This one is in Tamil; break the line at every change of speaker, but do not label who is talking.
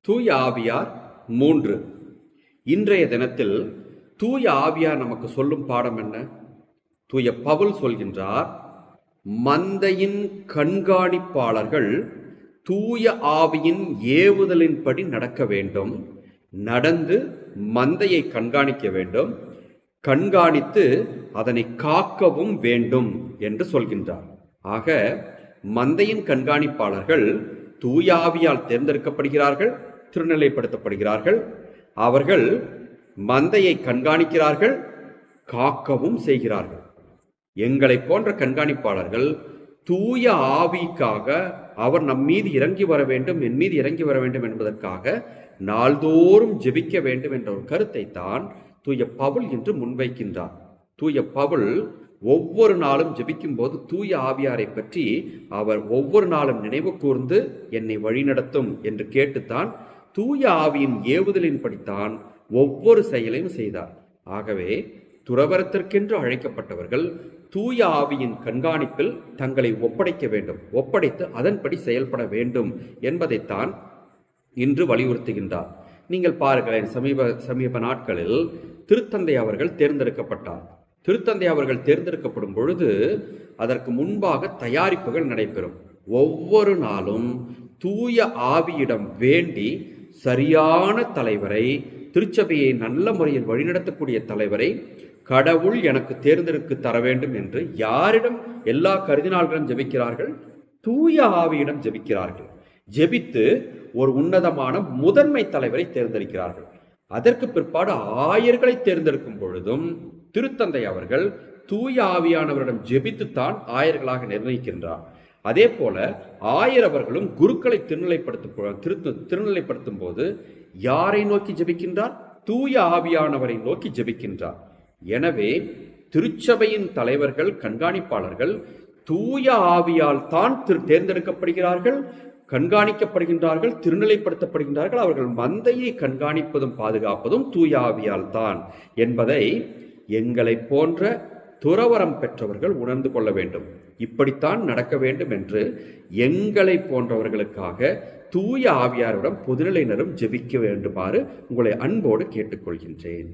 தூய ஆவியார் மூன்று. இன்றைய தினத்தில் தூய ஆவியார் நமக்கு சொல்லும் பாடம் என்ன? தூய பவுல் சொல்கின்றார் மந்தையின் கண்காணிப்பாளர்கள் தூய ஆவியின் ஏவுதலின்படி நடக்க வேண்டும். நடந்து மந்தையை கண்காணிக்க வேண்டும். கண்காணித்து அதனை காக்கவும் வேண்டும் என்று சொல்கின்றார். ஆக மந்தையின் கண்காணிப்பாளர்கள் தூய ஆவியால் தேர்ந்தெடுக்கப்படுகிறார்கள். திருநிலைப்படுத்தப்படுகிறார்கள். அவர்கள் மந்தையை கண்காணிக்கிறார்கள் காக்கவும் செய்கிறார்கள். எங்களை போன்ற கண்காணிப்பாளர்கள் தூய ஆவிக்காக அவர் நம் மீது இறங்கி வர வேண்டும் என் மீது இறங்கி வர வேண்டும் என்பதற்காக நாள்தோறும் ஜெபிக்க வேண்டும் என்ற ஒரு கருத்தை தான் தூய பவுல் என்று முன்வைக்கின்றார். தூய பவுல் ஒவ்வொரு நாளும் ஜெபிக்கும் போது தூய ஆவியாரை பற்றி அவர் ஒவ்வொரு நாளும் நினைவு கூர்ந்து என்னை வழிநடத்தும் என்று கேட்டுத்தான் தூய ஆவியின் ஏவுதலின்படித்தான் ஒவ்வொரு செயலையும் செய்தார். ஆகவே துறவரத்திற்கென்று அழைக்கப்பட்டவர்கள் தூய ஆவியின் கண்காணிப்பில் தங்களை ஒப்படைக்க வேண்டும். ஒப்படைத்து அதன்படி செயல்பட வேண்டும் என்பதைத்தான் இன்று வலியுறுத்துகின்றார். நீங்கள் பாருங்களேன் சமீப சமீப நாட்களில் திருத்தந்தை அவர்கள் தேர்ந்தெடுக்கப்பட்டார். திருத்தந்தை அவர்கள் தேர்ந்தெடுக்கப்படும் பொழுது அதற்கு முன்பாக தயாரிப்புகள் நடைபெறும். ஒவ்வொரு நாளும் தூய ஆவியிடம் வேண்டி சரியான தலைவரை திருச்சபையை நல்ல முறையில் வழிநடத்தக்கூடிய தலைவரை கடவுள் எனக்கு தேர்ந்தெடுக்க தர வேண்டும் என்று யாரிடம் எல்லா கருதினால்களும் ஜெபிக்கிறார்கள்? தூய ஆவியிடம் ஜெபிக்கிறார்கள். ஜெபித்து ஒரு உன்னதமான முதன்மை தலைவரை தேர்ந்தெடுக்கிறார்கள். அதற்கு பிற்பாடு ஆயர்களை தேர்ந்தெடுக்கும் பொழுதும் திருத்தந்தை அவர்கள் தூய ஆவியானவரிடம் ஜெபித்துத்தான் ஆயர்களாக நிர்ணயிக்கின்றார். அதே போல ஆயிரவர்களும் குருக்களை திருநிலைப்படுத்தும் திருத்த திருநிலைப்படுத்தும் போது யாரை நோக்கி ஜெபிக்கின்றார்? தூய ஆவியானவரை நோக்கி ஜெபிக்கின்றார். எனவே திருச்சபையின் தலைவர்கள் கண்காணிப்பாளர்கள் தூய ஆவியால் தான் திரு தேர்ந்தெடுக்கப்படுகிறார்கள் கண்காணிக்கப்படுகின்றார்கள் திருநிலைப்படுத்தப்படுகின்றார்கள். அவர்கள் மந்தையை கண்காணிப்பதும் பாதுகாப்பதும் தூய ஆவியால் தான் என்பதை எங்களை போன்ற துறவரம் பெற்றவர்கள் உணர்ந்து கொள்ள வேண்டும். இப்படித்தான் நடக்க வேண்டும் என்று எங்களை போன்றவர்களுக்காக தூய ஆவியாரிடம் பொதுநிலையினரும் ஜெபிக்க வேண்டுமாறு உங்களை அன்போடு கேட்டுக்கொள்கின்றேன்.